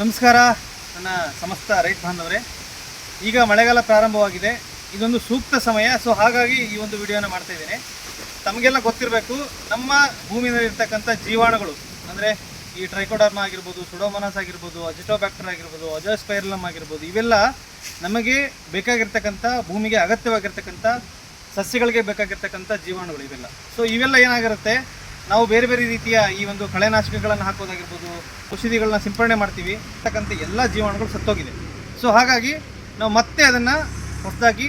ನಮಸ್ಕಾರ. ನನ್ನ ಸಮಸ್ತ ರೈತ ಬಾಂಧವರೇ, ಈಗ ಮಳೆಗಾಲ ಪ್ರಾರಂಭವಾಗಿದೆ. ಇದೊಂದು ಸೂಕ್ತ ಸಮಯ, ಸೊ ಹಾಗಾಗಿ ಈ ಒಂದು ವಿಡಿಯೋನ ಮಾಡ್ತಾ ಇದ್ದೇನೆ. ತಮಗೆಲ್ಲ ಗೊತ್ತಿರಬೇಕು, ನಮ್ಮ ಭೂಮಿಯಲ್ಲಿರ್ತಕ್ಕಂಥ ಜೀವಾಣುಗಳು, ಅಂದರೆ ಈ ಟ್ರೈಕೋಡರ್ಮ ಆಗಿರ್ಬೋದು, ಸುಡೋಮೋನಾಸ್ ಆಗಿರ್ಬೋದು ಅಜಿಟೋಬ್ಯಾಕ್ಟರ್ ಆಗಿರ್ಬೋದು ಅಜೋಸ್ಪೈರ್ಲಮ್ ಆಗಿರ್ಬೋದು, ಇವೆಲ್ಲ ನಮಗೆ ಬೇಕಾಗಿರ್ತಕ್ಕಂಥ, ಭೂಮಿಗೆ ಅಗತ್ಯವಾಗಿರ್ತಕ್ಕಂಥ ಸಸ್ಯಗಳಿಗೆ ಬೇಕಾಗಿರ್ತಕ್ಕಂಥ ಜೀವಾಣುಗಳು ಇವೆಲ್ಲ. ಸೊ ಇವೆಲ್ಲ ಏನಾಗಿರುತ್ತೆ? ನಾವು ಬೇರೆ ಬೇರೆ ರೀತಿಯ ಈ ಒಂದು ಕಳೆನಾಶಕಗಳನ್ನು ಹಾಕೋದಾಗಿರ್ಬೋದು ಔಷಧಿಗಳನ್ನ ಸಿಂಪಡಣೆ ಮಾಡ್ತೀವಿ, ಅಂತಕ್ಕಂಥ ಎಲ್ಲ ಜೀವಾಣುಗಳು ಸತ್ತೋಗಿದೆ. ಸೊ ಹಾಗಾಗಿ ನಾವು ಮತ್ತೆ ಅದನ್ನು ಹೊಸದಾಗಿ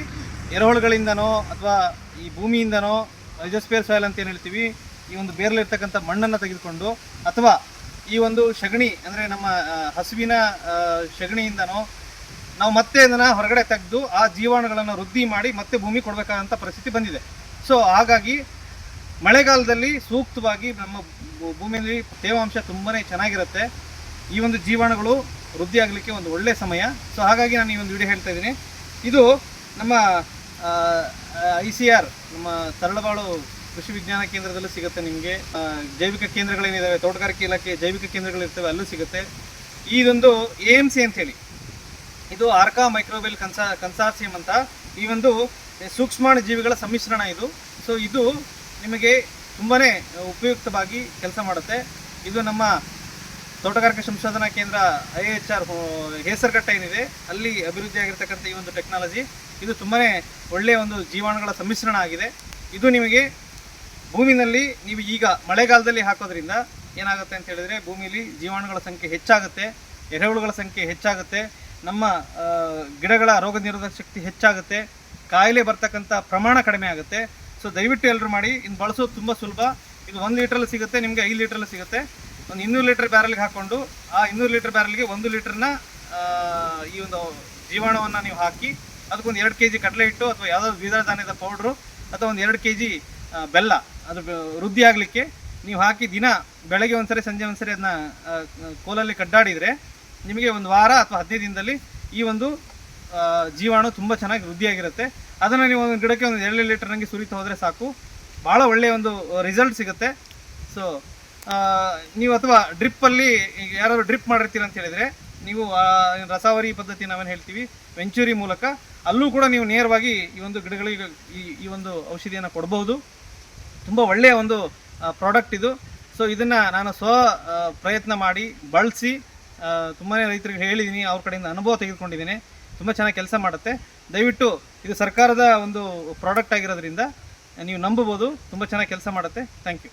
ಎರೆಹುಳುಗಳಿಂದನೋ ಅಥವಾ ಈ ಭೂಮಿಯಿಂದನೋ ರೈಜೋಸ್ಪೇರ್ ಸಾಯಿಲ್ ಅಂತ ಏನು ಹೇಳ್ತೀವಿ, ಈ ಒಂದು ಬೇರಲ್ಲಿರ್ತಕ್ಕಂಥ ಮಣ್ಣನ್ನು ತೆಗೆದುಕೊಂಡು ಅಥವಾ ಈ ಒಂದು ಸಗಣಿ ಅಂದರೆ ನಮ್ಮ ಹಸುವಿನ ಸಗಣಿಯಿಂದನೋ ನಾವು ಮತ್ತೆ ಅದನ್ನು ಹೊರಗಡೆ ತೆಗೆದು ಆ ಜೀವಾಣುಗಳನ್ನು ವೃದ್ಧಿ ಮಾಡಿ ಮತ್ತೆ ಭೂಮಿ ಕೊಡಬೇಕಾದಂಥ ಪರಿಸ್ಥಿತಿ ಬಂದಿದೆ. ಸೊ ಹಾಗಾಗಿ ಮಳೆಗಾಲದಲ್ಲಿ ಸೂಕ್ತವಾಗಿ ನಮ್ಮ ಭೂಮಿಯಲ್ಲಿ ತೇವಾಂಶ ತುಂಬಾ ಚೆನ್ನಾಗಿರುತ್ತೆ. ಈ ಒಂದು ಜೀವಾಣುಗಳು ವೃದ್ಧಿ ಆಗಲಿಕ್ಕೆ ಒಂದು ಒಳ್ಳೆಯ ಸಮಯ. ಸೊ ಹಾಗಾಗಿ ನಾನು ಈ ಒಂದು ವಿಡಿಯೋ ಹೇಳ್ತಾ ಇದ್ದೀನಿ. ಇದು ನಮ್ಮ ಐ ಸಿ ಆರ್ ನಮ್ಮ ತರಳಬಾಳು ಕೃಷಿ ವಿಜ್ಞಾನ ಕೇಂದ್ರದಲ್ಲೂ ಸಿಗುತ್ತೆ ನಿಮಗೆ. ಜೈವಿಕ ಕೇಂದ್ರಗಳೇನಿದ್ದಾವೆ ತೋಟಗಾರಿಕೆ ಇಲಾಖೆ ಜೈವಿಕ ಕೇಂದ್ರಗಳಿರ್ತವೆ, ಅಲ್ಲೂ ಸಿಗುತ್ತೆ. ಇದೊಂದು ಎ ಎಂ ಸಿ ಅಂತೇಳಿ. ಇದು ಆರ್ಕಾ ಮೈಕ್ರೋಬೆಲ್ ಕನ್ಸಾ, ಕನ್ಸಾರ್ಸಿಯಂ ಅಂತ ಈ ಒಂದು ಸೂಕ್ಷ್ಮಾಣು ಜೀವಿಗಳ ಸಮ್ಮಿಶ್ರಣ ಇದು. ಸೊ ಇದು ನಿಮಗೆ ತುಂಬಾ ಉಪಯುಕ್ತವಾಗಿ ಕೆಲಸ ಮಾಡುತ್ತೆ. ಇದು ನಮ್ಮ ತೋಟಗಾರಿಕೆ ಸಂಶೋಧನಾ ಕೇಂದ್ರ ಐ ಎಚ್ ಆರ್ ಹೇಸರಘಟ್ಟ ಏನಿದೆ, ಅಲ್ಲಿ ಅಭಿವೃದ್ಧಿ ಆಗಿರ್ತಕ್ಕಂಥ ಈ ಒಂದು ಟೆಕ್ನಾಲಜಿ, ಇದು ತುಂಬಾ ಒಳ್ಳೆಯ ಒಂದು ಜೀವಾಣುಗಳ ಸಮ್ಮಿಶ್ರಣ ಆಗಿದೆ. ಇದು ನಿಮಗೆ ಭೂಮಿನಲ್ಲಿ ನೀವು ಈಗ ಮಳೆಗಾಲದಲ್ಲಿ ಹಾಕೋದ್ರಿಂದ ಏನಾಗುತ್ತೆ ಅಂತ ಹೇಳಿದ್ರೆ, ಭೂಮಿಯಲ್ಲಿ ಜೀವಾಣುಗಳ ಸಂಖ್ಯೆ ಹೆಚ್ಚಾಗುತ್ತೆ, ಎರೆಹುಳುಗಳ ಸಂಖ್ಯೆ ಹೆಚ್ಚಾಗುತ್ತೆ, ನಮ್ಮ ಗಿಡಗಳ ರೋಗ ನಿರೋಧಕ ಶಕ್ತಿ ಹೆಚ್ಚಾಗುತ್ತೆ, ಕಾಯಿಲೆ ಬರ್ತಕ್ಕಂಥ ಪ್ರಮಾಣ ಕಡಿಮೆ ಆಗುತ್ತೆ ಸೊ ದಯವಿಟ್ಟು ಎಲ್ಲರೂ ಮಾಡಿ. ಇನ್ನು ಬಳಸೋದು ತುಂಬ ಸುಲಭ. ಇದು ಒಂದು ಲೀಟ್ರಲ್ಲಿ ಸಿಗುತ್ತೆ, ನಿಮಗೆ ಐದು ಲೀಟ್ರಲ್ಲಿ ಸಿಗುತ್ತೆ. ಒಂದು ಇನ್ನೂರು ಲೀಟ್ರ್ ಬ್ಯಾರಲ್ಗೆ ಹಾಕ್ಕೊಂಡು ಆ ಇನ್ನೂರು ಲೀಟ್ರ್ ಬ್ಯಾರಲ್ಗೆ ಒಂದು ಲೀಟ್ರನ್ನ ಈ ಒಂದು ಜೀವಾಣವನ್ನು ನೀವು ಹಾಕಿ ಅದಕ್ಕೊಂದು ಎರಡು ಕೆ ಜಿ ಕಡಲೆ ಹಿಟ್ಟು ಅಥವಾ ಯಾವುದಾದ್ರು ದ್ವಿದಳ ಧಾನ್ಯದ ಪೌಡ್ರು ಅಥವಾ ಒಂದು ಎರಡು ಕೆ ಜಿ ಬೆಲ್ಲ, ಅದು ವೃದ್ಧಿ ಆಗಲಿಕ್ಕೆ ನೀವು ಹಾಕಿ ದಿನ ಬೆಳಗ್ಗೆ ಒಂದ್ಸರಿ, ಸಂಜೆ ಒಂದ್ಸರಿ ಅದನ್ನ ಕೋಲಲ್ಲಿ ಕಡ್ಡಾಡಿದರೆ ನಿಮಗೆ ಒಂದು ವಾರ ಅಥವಾ ಹದಿನೈದು ದಿನದಲ್ಲಿ ಈ ಒಂದು ಜೀವಾಣು ತುಂಬ ಚೆನ್ನಾಗಿ ವೃದ್ಧಿಯಾಗಿರುತ್ತೆ. ಅದನ್ನು ನೀವು ಒಂದು ಗಿಡಕ್ಕೆ ಒಂದು ಎರಡು ಲೀಟರ್ ನನಗೆ ಸುರಿತಾ ಹೋದರೆ ಸಾಕು. ಭಾಳ ಒಳ್ಳೆಯ ಒಂದು ರಿಸಲ್ಟ್ ಸಿಗುತ್ತೆ. ಸೊ ನೀವು ಅಥವಾ ಡ್ರಿಪ್ಪಲ್ಲಿ ಈಗ ಯಾರಾದರೂ ಡ್ರಿಪ್ ಮಾಡಿರ್ತೀರ ಅಂತ ಹೇಳಿದರೆ, ನೀವು ರಸಾವರಿ ಪದ್ಧತಿ ನಾವೇನು ಹೇಳ್ತೀವಿ ವೆಂಚೂರಿ ಮೂಲಕ ಅಲ್ಲೂ ಕೂಡ ನೀವು ನೇರವಾಗಿ ಈ ಒಂದು ಗಿಡಗಳಿಗೆ ಈ ಈ ಒಂದು ಔಷಧಿಯನ್ನು ಕೊಡ್ಬೋದು. ತುಂಬ ಒಳ್ಳೆಯ ಒಂದು ಪ್ರಾಡಕ್ಟ್ ಇದು. ಸೊ ಇದನ್ನು ನಾನು ಸ್ವ ಪ್ರಯತ್ನ ಮಾಡಿ, ಬಳಸಿ ತುಂಬಾ ರೈತರಿಗೆ ಹೇಳಿದ್ದೀನಿ ಅವ್ರ ಕಡೆಯಿಂದ ಅನುಭವ ತೆಗೆದುಕೊಂಡಿದ್ದೀನಿ ತುಂಬ ಚೆನ್ನಾಗಿ ಕೆಲಸ ಮಾಡುತ್ತೆ. ದಯವಿಟ್ಟು ಇದು ಸರ್ಕಾರದ ಒಂದು ಪ್ರಾಡಕ್ಟ್ ಆಗಿರೋದ್ರಿಂದ ನೀವು ನಂಬಬೋದು ತುಂಬ ಚೆನ್ನಾಗಿ ಕೆಲಸ ಮಾಡುತ್ತೆ. Thank you